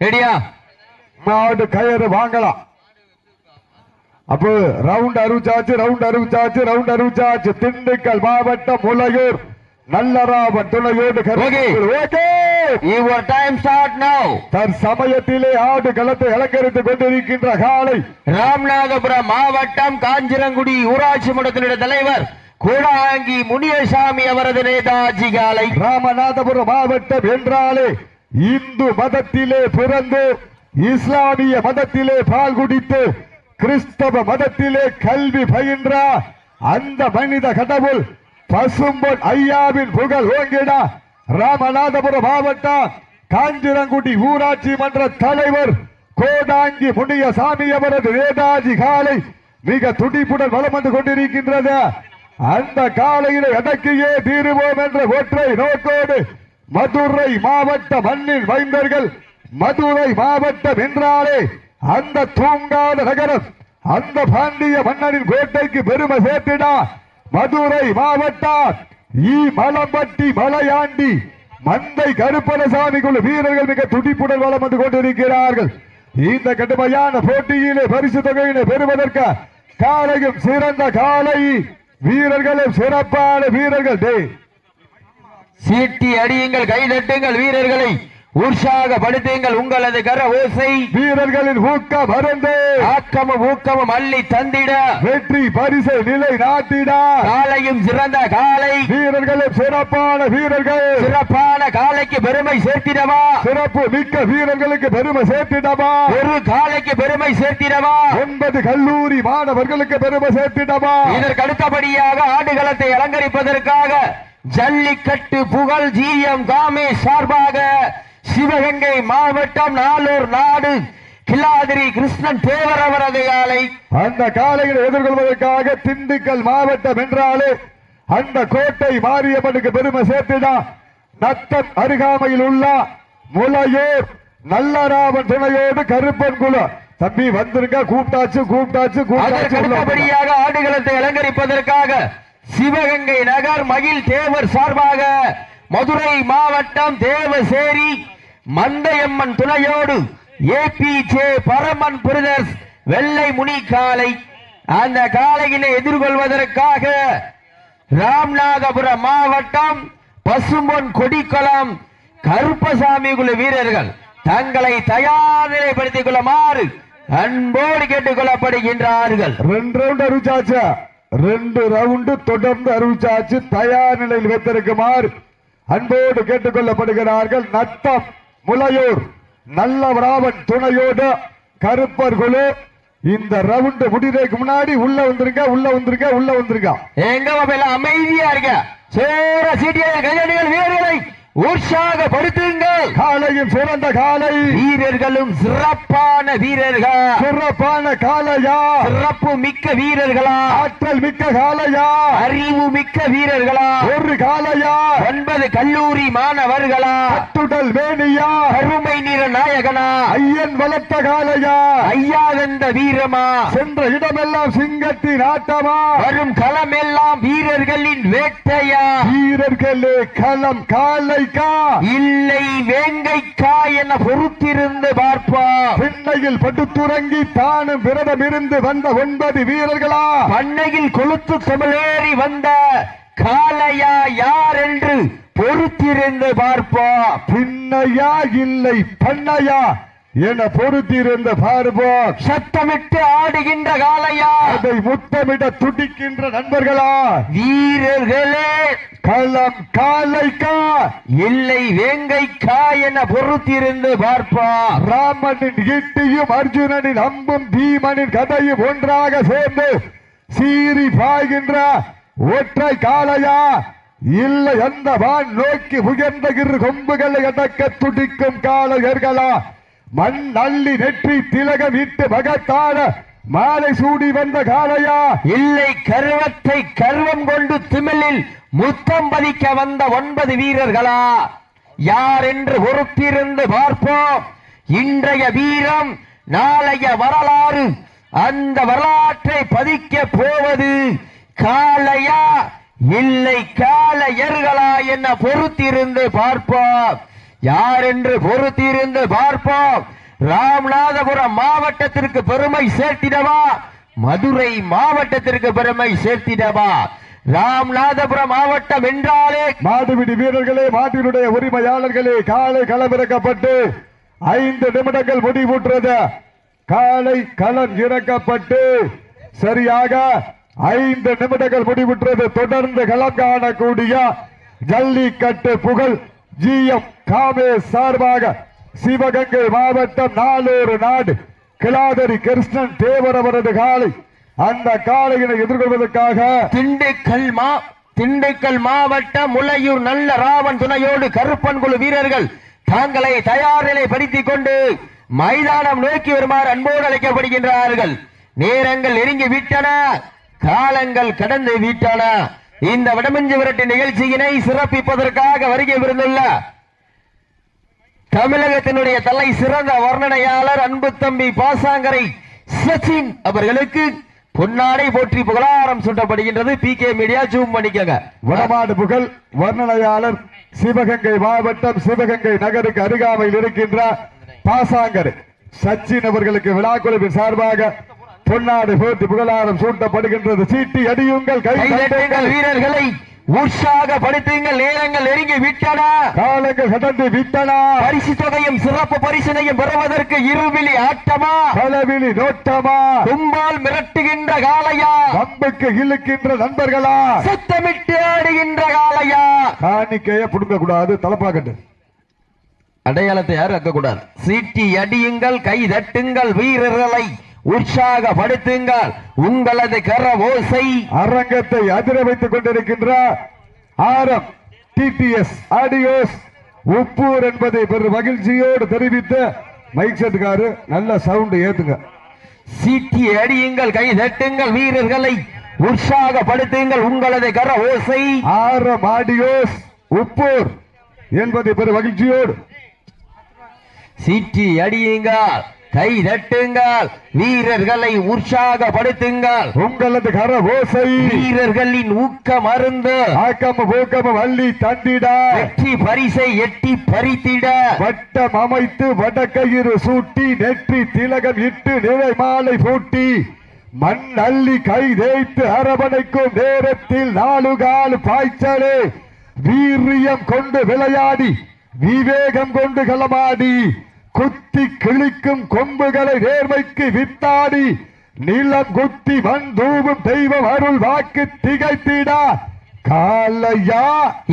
ரெடியா? மாடு கயிறு வாங்கலாம். அப்போ ரவுண்ட் அறிவிச்சாச்சு ரவுண்ட் அறிவிச்சாச்சு ரவுண்ட் அறிவிச்சாச்சு திண்டுக்கல் மாவட்டம் முலையூர் நல்லராவன் துணையோடு. Okay. Your time start now தற்சமயத்திலே ஆடு களத்தை அலங்கரித்துக் கொண்டிருக்கின்ற காலை ராமநாதபுரம் மாவட்டம் காஞ்சிரங்குடி ஊராட்சி மன்றத்தினுடைய தலைவர் கூடாங்கி முனியசாமி அவரது நேதாஜி காலை. ராமநாதபுரம் மாவட்டம் என்றாலே இந்து மதத்திலே பிறந்து இஸ்லாமிய மதத்திலே பால் குடித்து கிறிஸ்தவ மதத்திலே கல்வி பயின்ற அந்த மனித கடவுள் பசும்பொன் ஐயாவின் புகழ் ஓங்கிட ராமநாதபுரம் மாவட்டம் காஞ்சிரங்குடி ஊராட்சி மன்ற தலைவர் கோடாங்கி முனியசாமி அவரது வேதாஜி காலை மிக துடிப்புடன் வலம் வந்து கொண்டிருக்கின்றது. அந்த காலையிலே அடக்கியே தீருவோம் என்ற ஒற்றை நோக்கோடு மதுரை மாவட்ட மண்ணில் வைந்தர்கள் மதுரை மாவட்டம் என்றாலே அந்த தூங்காத நகரம் அந்த பாண்டிய மன்னனின் கோட்டைக்கு பெருமை சேர்த்திடா. மதுரை மாவட்டம் ஈ மலம்பட்டி மலையாண்டி மந்தை கருப்பணசாமி குழு வீரர்கள் மிக துடிப்புடன் வளம் வந்து கொண்டிருக்கிறார்கள். இந்த கடுமையான போட்டியிலே பரிசு தொகையினை பெறுவதற்கு காலையும் சிறந்த காலை வீரர்களும் சிறப்பான வீரர்கள் டே சீட்டி அடியுங்கள் கைதட்டுங்கள் வீரர்களை உற்சாகப்படுத்துங்கள். உங்களது கர ஓசை வீரர்களின் ஊக்கம் அருந்து ஆக்கமும் ஊக்கமும் அள்ளி தந்திட. வெற்றி பரிசை நிலை நாட்டிடா. காலையும் சிறந்த காலை. வீரர்களும் சிறப்பான வீரர்கள். சிறப்பான காலைக்கு பெருமை சேர்த்திடவா? சிறப்பு மிக்க வீரர்களுக்கு பெருமை சேர்த்திடமா ஒரு காலைக்கு பெருமை சேர்த்திடவா? ஒன்பது கல்லூரி மாணவர்களுக்கு பெருமை சேர்த்திடமா இதற்கு அடுத்தபடியாக ஆடுகளத்தை அலங்கரிப்பதற்காக ஜல்லிக்கட்டு புகழ் ஜிஎம் காமே சார்பாக சிவகங்கை மாவட்டம் நாளூர் நாடு கில்லாதிரி கிருஷ்ணன் தேவர் அவரது காலை அந்த காலையில் எதிர்கொள்வதற்காக திண்டுக்கல் மாவட்டம் என்றாலே அந்த கோட்டை மாரியம்மனுக்கு பெருமை சேர்த்திடா நத்தம் அருகாமையில் உள்ள முலையூர் நல்லராமன் துணையோடு கருப்பன் குழு தம்பி வந்துருங்க கூப்பிட்டாச்சு கூப்பிட்டாச்சு கூப்பிட்டாச்சு ஆடுகளத்தை அலங்கரிப்பதற்காக சிவகங்கை நகர் மகிழ் தேவர் சார்பாக மதுரை மாவட்டம் தேவசேரி மந்தையம்மன் துணையோடு A B J Paraman brothers வெள்ளை முனி காலை அந்த காலையினை எதிர்கொள்வதற்காக ராமநாதபுரம் மாவட்டம் பசும்பொன் கொடிக்குளம் கருப்பசாமி குழு வீரர்கள் தங்களை தயார் நிலைப்படுத்திக் கொள்ளுமாறு அன்போடு கேட்டுக் கொள்ளப்படுகின்றார்கள். ரெண்டு ரவுண்ட் ரெண்டு ரவுண்டு தொடர்ந்து அறிவிச்சாச்சு. தயார் நிலையில் வைத்திருக்குமாறு அன்போடு கேட்டுக்கொள்ளப்படுகிறார்கள் நத்தம் முலையூர் நல்ல ராவன் துணையோடு கருப்பர் குழு. இந்த ரவுண்ட் முடிறதுக்கு முன்னாடி உள்ள வந்திருக்க உள்ள வந்திருக்க உள்ள வந்திருக்க எங்க அமைதியா இருக்க சேர சீட்டியை கையடிகள் வீரர்களை உற்சாகப்படுத்துங்கள். காலையும் சிறந்த காலை. வீரர்களும் சிறப்பான வீரர்கள். சிறப்பான காலையா? சிறப்பு மிக்க வீரர்களா? ஆற்றல் மிக்க காலையா? அறிவு மிக்க வீரர்களா? ஒரு காலையா? ஒன்பது கல்லூரி மாணவர்களா? கட்டுடல் வேணியா கருமை நிற நாயகனா? ஐயன் வளர்த்த காலையா? ஐயாதந்த வீரமா? சென்ற இடமெல்லாம் சிங்கத்தின் ஆட்டமா? வரும் களமெல்லாம் வீரர்களின் வேட்டையா? வீரர்களே களம் காலைக்கா இல்லை வேங்கைக்கா என பொறுத்திருந்து பார்ப்போம் பின்னையில் படுத்துறங்கி தானும் விரதம் இருந்து வந்த ஒன்பது வீரர்களா? பண்ணையில் கொளுத்து தமிழேறி வந்த காளையா யார் என்று பொறுத்திருந்து பார்ப்போம் பின்னையா இல்லை பண்ணையா? என பொறுத்திருந்த பார்ப்போம் சத்தமிட்டு ஆடுகின்ற காளையா? அதை முத்தமிட துடிக்கின்ற நண்பர்களா? வீரர்களே! களம் காலைக்கா இல்லை வேங்கைக்கா என பொறுத்திருந்து பார்ப்போம் ராமனின் ஈட்டியும் அர்ஜுனனின் அம்பும் பீமனின் கதையும் ஒன்றாக சேர்ந்து சீறி பாய்கின்ற ஒற்றை காளையா? இல்லை அந்த வான் நோக்கி உயர்ந்த இரு கொம்புகளை அடக்க துடிக்கும் காளையர்களா? மண் அள்ளி நெற்றி திலகம் இட்டு மகத்தான மாலை சூடி வந்த காலையா இல்லை கருவத்தை கர்வம் கொண்டு திமிழில் முத்தம் பதிக்க வந்த ஒன்பது வீரர்களா? யார் என்று பொறுத்திருந்து பார்ப்போம். இன்றைய வீரம் நாளைய வரலாறு. அந்த வரலாற்றை பதிக்க போவது காளையா? இல்லை காளையர்களா என்ன பொறுத்திருந்து பார்ப்போம். யார் என்று பொறுத்திருந்து பார்ப்போம். ராமநாதபுரம் மாவட்டத்திற்கு பெருமை சேர்த்திடவா? மதுரை மாவட்டத்திற்கு பெருமை சேர்த்திடவா? ராமநாதபுரம் மாவட்டம் என்றாலே மாடுபிடி வீரர்களே மாட்டினுடைய உரிமையாளர்களே காலை களமிறக்கப்பட்டு ஐந்து நிமிடங்கள் முடிவுற்றது. காலை களம் இறக்கப்பட்டு சரியாக ஐந்து நிமிடங்கள் முடிவுற்றது. தொடர்ந்து களம் காணக்கூடிய ஜல்லிக்கட்டு புகழ் ஜி எம் சார்பாக சிவகங்கை மாவட்டம் நாலூறு நாடு கிளாதரி கிருஷ்ணன் தேவர் அவரது காலை அந்த காலையினை எதிர்கொள்வதற்காக திண்டுக்கல் மா திண்டுக்கல் மாவட்ட முளையூர் நல்ல ராவன் துணையோடு கருப்பன் குழு வீரர்கள் தாங்களை தயார் நிலைப்படுத்திக் கொண்டு மைதானம் நோக்கி வருமாறு அன்போடு அழைக்கப்படுகின்றார்கள். நேரங்கள் நெருங்கி விட்டன காலங்கள் கடந்து விட்டன. இந்த விடமிஞ்சு விரட்டு நிகழ்ச்சியினை சிறப்பிப்பதற்காக வருகை விருந்துள்ள தமிழகத்தினுடைய தலை சிறந்த வர்ணனையாளர் அன்பு தம்பி பாசாங்கரை சச்சின் அவர்களுக்கு பொன்னாடை போற்றி புகழாரம் சுட்டப்படுகின்றது. பி கே மீடியா ஜூம் பண்ணிக்கங்க. வடமாடு புகழ் வர்ணனையாளர் சிவகங்கை மாவட்டம் சிவகங்கை நகருக்கு அருகாமையில் இருக்கின்ற பாசாங்கர் சச்சின் அவர்களுக்கு விழாக்குழுவின் சார்பாக பொன்னாடு போட்டி புகழாரம் சூட்டப்படுகின்றது. சீட்டி அடியுங்கள் கை. வீரர்களை. உற்சாகப்படுத்துங்கள் நேரங்கள் நெருங்கி விட்டன. காலங்கள் கடந்து விட்டனா. பரிசு தொகையும் சிறப்பு பரிசினையும் பெறுவதற்கு இருவிழி ஆட்டமா? பலவிழி நோட்டமா? கும்பால் மிரட்டுகின்ற காளையா? வம்புக்கு இழுக்கின்ற நண்பர்களா? சத்தமிட்டு ஆடுகின்ற காளையா? காணிக்கைய புடுங்க கூடாது தலப்பாக்கட்டு. அடையாளத்தை யாரும் அக்கக்கூடாது. சீட்டி அடியுங்கள் கை தட்டுங்கள் வீரர்களை. உற்சாகப்படுத்துங்கள். உங்களது கர ஓசை. அரங்கத்தை அதிர வைத்துக் கொண்டிருக்கின்ற ஆரம் டிடிஎஸ் ஆடியோஸ் உப்பூர் என்பதை பெரும் மகிழ்ச்சியோடு தெரிவித்த மைக் செட்டுக்காரு நல்ல சவுண்ட் ஏத்துங்க. சீட்டி அடியுங்கள் கை தட்டுங்கள் வீரர்களை. உற்சாகப்படுத்துங்கள் உங்களது கர ஓசை. ஆரம் ஆடியோஸ் உப்பூர் என்பதை பெரும் மகிழ்ச்சியோடு. சீட்டி அடியுங்கள். கை தட்டுங்கள். வீரர்களை உற்சாகப்படுத்துங்கள். உங்களது கர ஓசை வீரர்களின் ஊக்கம் அருந்து. ஆக்கம் பூக்கம் அள்ளி தண்டிட வெற்றி பரிசை எட்டி பறித்திட. வட்டம் அமைத்து வடக்கயிறு சூட்டி நெற்றி திலகம் இட்டு நிறை மாலை பூட்டி மண் அள்ளி கை தேய்த்து அரவணைக்கும் நேரத்தில் நாலு கால் பாய்ச்சலே. வீரியம் கொண்டு விளையாடி விவேகம் கொண்டு களமாடி குத்தி கிழிக்கும் கொம்புகளை நேர்மைக்கு வித்தாடி நிலம் குத்தி மண் தூவும் தெய்வம் அருள் வாக்கு திகைத்திடா. காலையா?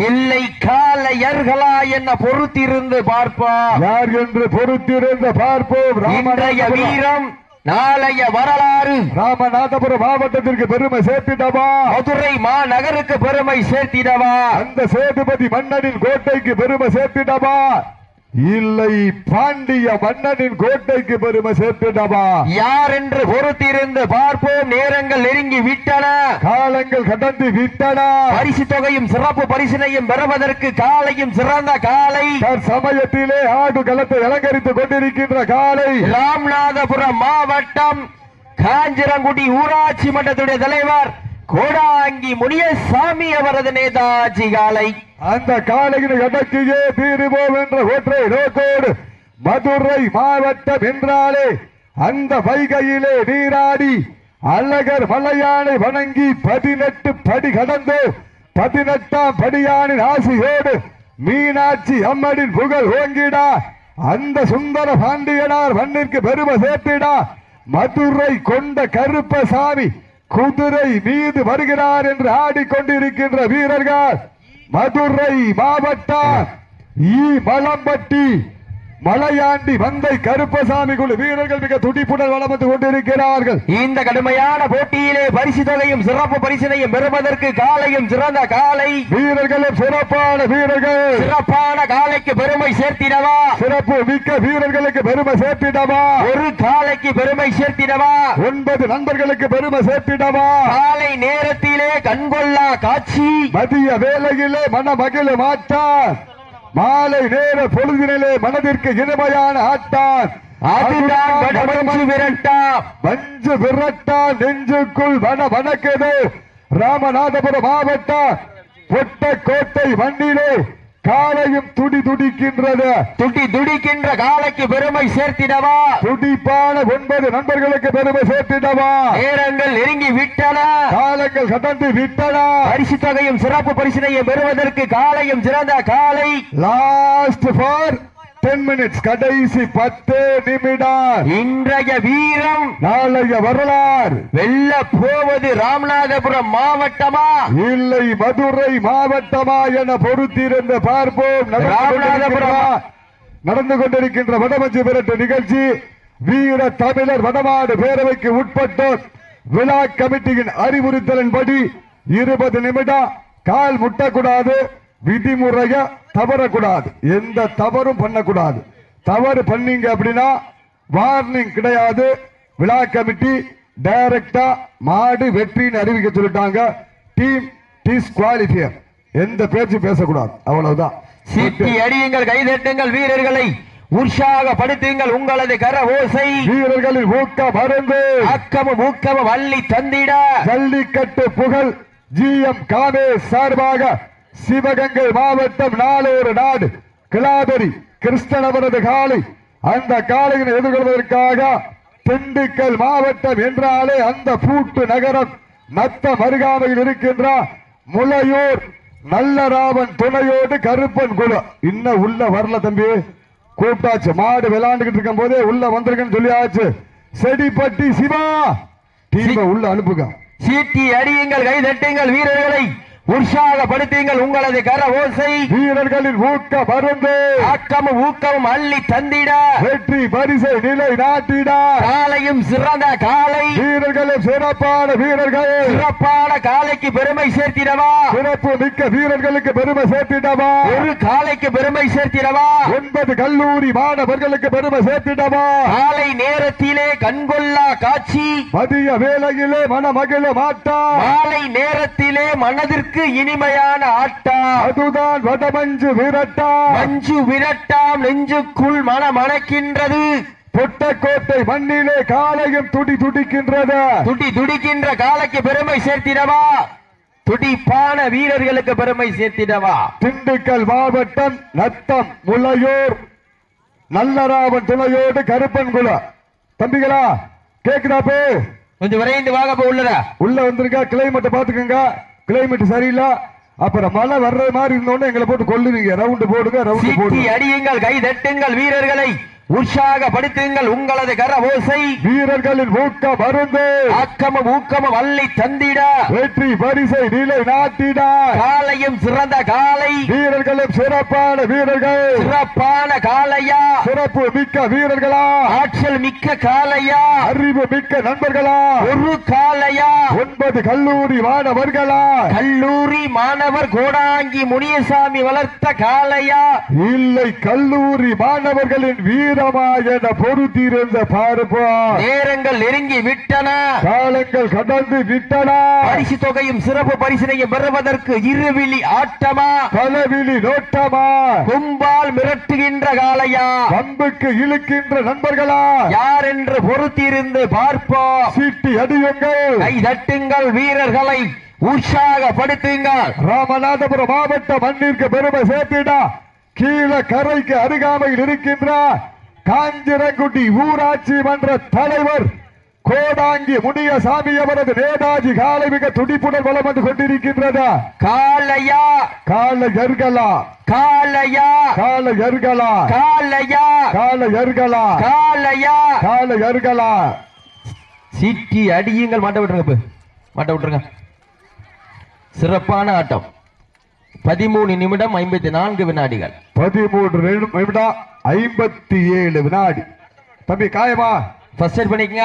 இல்லை காலையர்களா என்ன பொறுத்திருந்து பார்ப்போம் யார் என்று பொறுத்திருந்த பார்ப்போம். இன்றைய வீரம் நாளைய வரலாறு. ராமநாதபுரம் மாவட்டத்திற்கு பெருமை சேர்த்திடவா? மதுரை மாநகருக்கு பெருமை சேர்த்திடவா? அந்த சேதுபதி மன்னனின் கோட்டைக்கு பெருமை சேர்த்திடவா? இல்லை பாண்டிய மன்னனின் கோட்டைக்கு பெருமை சேர்த்திடவா யார் என்று பொறுத்திருந்து பார்ப்போம் நேரங்கள் நெருங்கி விட்டன. காலங்கள் கடந்து விட்டன. பரிசு தொகையும் சிறப்பு பரிசினையும் பெறுவதற்கு காலையும் சிறந்த காலை. சமயத்திலே ஆடு களத்தை அலங்கரித்துக் கொண்டிருக்கின்ற காலை. ராமநாதபுரம் மாவட்டம் காஞ்சிரங்குடி ஊராட்சி மன்றத்துடைய தலைவர் கோடாங்கி முனியசாமி அவரது நேதாஜி காலை. அந்த காலையில் அடக்கியே தீருவோம் என்ற ஒற்றை நோக்கோடு மதுரை மாவட்டம் என்றாலே அந்த வைகையிலே நீராடி அழகர் மலையானை வணங்கி பதினெட்டு படி கடந்து பதினெட்டாம் படியானின் ஆசியோடு மீனாட்சி அம்மனின் புகழ் ஓங்கிடா. அந்த சுந்தர பாண்டியனார் மண்ணிற்கு பெருமை சேர்த்திடா. மதுரை கொண்ட கருப்பசாமி குதிரை மீது வருகிறார் என்று ஆடிக்கொண்டிருக்கின்ற வீரர்கள் மதுரை மாவட்டம் ஈ மலம்பட்டி. மலையாண்டி வந்தை கருப்பசாமி குழு வீரர்கள் மிக துடிப்புடன் வளம் வந்து கொண்டிருக்கிறார்கள். இந்த கடுமையான போட்டியிலே பரிசு தொகையும் சிறப்பு பரிசினையும் பெறுவதற்கு காலையும் சிறந்த காலை. வீரர்களும் சிறப்பான வீரர்கள். சிறப்பான காலைக்கு பெருமை சேர்த்திடவா? சிறப்பு மிக்க வீரர்களுக்கு பெருமை சேர்த்திடவா? ஒரு காலைக்கு பெருமை சேர்த்திடவா? ஒன்பது நண்பர்களுக்கு பெருமை சேர்த்திடவா? காலை நேரத்திலே கண்கொள்ளா காட்சி. மதிய வேளையிலே மன மகிழ மாட்டான் மாலை நேர பொழுதினிலே மனதிற்கு இனிமையான ஆட்டான். வடமஞ்சு விரட்டா. மஞ்சு விரட்டா நெஞ்சுக்குள் வன வணக்குது ராமநாதபுரம் மாவட்டம் பொட்டக்கோட்டை மண்ணிலே காலையும் துடி துடிக்கின்றது. துடி துடிக்கின்ற காலைக்கு பெருமை சேர்த்திடவா? துடிப்பான ஒன்பது நண்பர்களுக்கு பெருமை சேர்த்திடவா? நேரங்கள் நெருங்கி விட்டன. காலங்கள் கடந்து விட்டன. பரிசு தொகையும் சிறப்பு பரிசினையும் பெறுவதற்கு காலையும் சிறந்த காலை. லாஸ்ட் ஃபார் டென் மினிட்ஸ் கடைசி பத்து நிமிடம். இன்றைய வீரம் நாளைய வரலாறு. வெல்ல போவது ராமநாதபுரம் மாவட்டமா? இல்லை மதுரை மாவட்டமா என பொறுத்திருந்து பார்ப்போம். ராமநாதபுரம். நடந்து கொண்டிருக்கின்ற வடமஞ்சு விரட்டு நிகழ்ச்சி. வீர தமிழர் வடமாடு பேரவைக்கு உட்பட்டோர். விழா கமிட்டியின் அறிவுறுத்தலின்படி இருபது நிமிடம். கால் முட்டக்கூடாது. விதிமுறைய தவறக்கூடாது. எந்த தவறும் பண்ணக்கூடாது. தவறு பண்ணீங்க அப்படின்னா வார்னிங் கிடையாது. விழா கமிட்டி டைரக்டா மாடு வெற்றின்னு அறிவிக்க சொல்லிட்டாங்க. டீம் டிஸ்குவாலிஃபியர் எந்த பேச்சு பேசக்கூடாது. அவ்வளவுதான். சீட்டி அடியுங்கள் கைதட்டுங்கள் வீரர்களை உற்சாகப்படுத்துங்கள் உங்களது கர ஓசை. வீரர்களின் ஊக்க மருந்து. அக்கமும் ஊக்கமும் அள்ளி தந்திட. ஜல்லிக்கட்டு புகழ் ஜி எம் காவே சார்பாக சிவகங்கை மாவட்டம் நாளூர் நாடு. கிளாதரி கிருஷ்ணன் அவரது காலை அந்த காலையினை எதிர்கொள்வதற்காக திண்டுக்கல் மாவட்டம் என்றாலே அந்த பூட்டு நகரம் நத்த மருகாமையில் இருக்கின்ற முளையூர் நல்லராவன் துணையோடு கருப்பன் குழு. இன்னும் உள்ள வரல தம்பி. கூப்பிட்டாச்சு. மாடு விளையாண்டுகிட்டு இருக்கும் போதே உள்ள வந்திருக்குன்னு சொல்லியாச்சு. செடிப்பட்டி சிவா. டீமை உள்ள அனுப்புங்க. சீட்டி அடியுங்கள் கைதட்டுங்கள் வீரர்களை. உற்சாகப்படுத்துங்கள் உங்களது கர ஓசை வீரர்களின் ஊக்க மருந்து. அக்கமும் ஊக்கமும் அள்ளி தந்திட. வெற்றி பரிசை நிலை நாட்டிட. காலையும் சிறந்த காலை. வீரர்களும் சிறப்பான வீரர்கள். சிறப்பான காலைக்கு பெருமை சேர்த்திடவா? சிறப்பு மிக்க வீரர்களுக்கு பெருமை சேர்த்திடவா? ஒரு காலைக்கு பெருமை சேர்த்திடவா? ஒன்பது கல்லூரி மாணவர்களுக்கு பெருமை சேர்த்திடவா? காலை நேரத்திலே கண்கொள்ளா காட்சி. மதிய வேளையிலே மனமகிழ மாட்டா. மாலை நேரத்திலே மனதிற்கு இனிமையான ஆட்டா. அதுதான் வடமஞ்சு விரட்டா. மஞ்சு விரட்டாம் நெஞ்சுக்குள் மனமணக்கின்றது பொட்டக்கோட்டை மண்ணிலே காலையும் துடி துடிக்கின்றது? துடி துடிக்கின்ற காலைக்கு பெருமை சேர்த்திடவா? துடிப்பான வீரர்களுக்கு பெருமை சேர்த்திடவா? திண்டுக்கல் மாவட்டம் நத்தம் முளையூர். நல்லராவன் துணையோடு கருப்பன்குள தம்பிகளா கேக்குதாப்பு கொஞ்சம் விரைந்து வாங்க உள்ளத உள்ள வந்திருக்கா கிளைமேட்டை பாத்துக்கோங்க கிளைமேட் சரியில்லை. அப்புறம் மழை வர்ற மாதிரி இருந்தோன்னு எங்களை போட்டு கொல்லுவீங்க. ரவுண்டு போடுங்க ரவுண்டு போடுங்க. அடியுங்கள் கை தட்டுங்கள் வீரர்களை. உற்சாகப்படுத்துங்கள் உங்களது கர ஓசை வீரர்களின் ஊக்க மருந்து ஆக்கமும் ஊக்கமும் அள்ளி தந்திட. வெற்றி பரிசை நிலை நாட்டிட. காலையும் சிறந்த காலை. வீரர்களும் சிறப்பான வீரர்கள். சிறப்பான காலையா. சிறப்பு மிக்க வீரர்களா. ஆற்றல் மிக்க காலையா. அறிவு மிக்க நண்பர்களா. ஒரு காலையா. ஒன்பது கல்லூரி மாணவர்களா. கல்லூரி மாணவர் கோடாங்கி முனியசாமி வளர்த்த காலையா. இல்லை கல்லூரி மாணவர்களின் வீரமா என பொறுத்திருந்த பார்ப்பா. நேரங்கள் நெருங்கி விட்டன. காலங்கள் கடந்து விட்டன. பரிசு தொகையும் சிறப்பு பரிசினையும் பெறுவதற்கு இருவிழி ஆட்டமா? பலவிழி நோட்டமா? கும்பால் மிரட்டுகின்ற காலையா பம்புக்கு இழுக்கின்ற நண்பர்களா? யார் என்று பொறுத்திருந்து பார்ப்போம் சீட்டி அடியுங்கள். கை தட்டுங்கள் வீரர்களை. உற்சாகப்படுத்துங்கள். ராமநாதபுரம் மாவட்ட மண்ணிற்கு பெருமை சேர்த்திடா. கீழ கரைக்கு அருகாமையில் இருக்கின்ற காஞ்சிரங்குடி ஊராட்சி மன்ற தலைவர் கோடாங்கி முனியசாமி அவரது நேதாஜி காலை மிக துடிப்புடன் வளம் வந்து கொண்டிருக்கின்றது? காலையா கால எர்களா காலையா கால எர்களா காலையா கால எர்களா காலையா கால எர்களா சீட்டி அடியுங்கள் மாட்ட விட்டுருங்க. மாட்ட விட்டுருங்க. சிறப்பான ஆட்டம். பதிமூணு நிமிடம் ஐம்பத்தி நான்கு வினாடிகள். பதிமூன்று நிமிடம் ஐம்பத்தி ஏழு வினாடி. தம்பி காயமா? ஃபர்ஸ்ட் எய்ட் பண்ணிக்கங்க.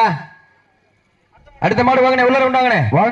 அடுத்த மாடு வாங்கினே உள்ள உண்டாங்கண்ணே. வாங்க.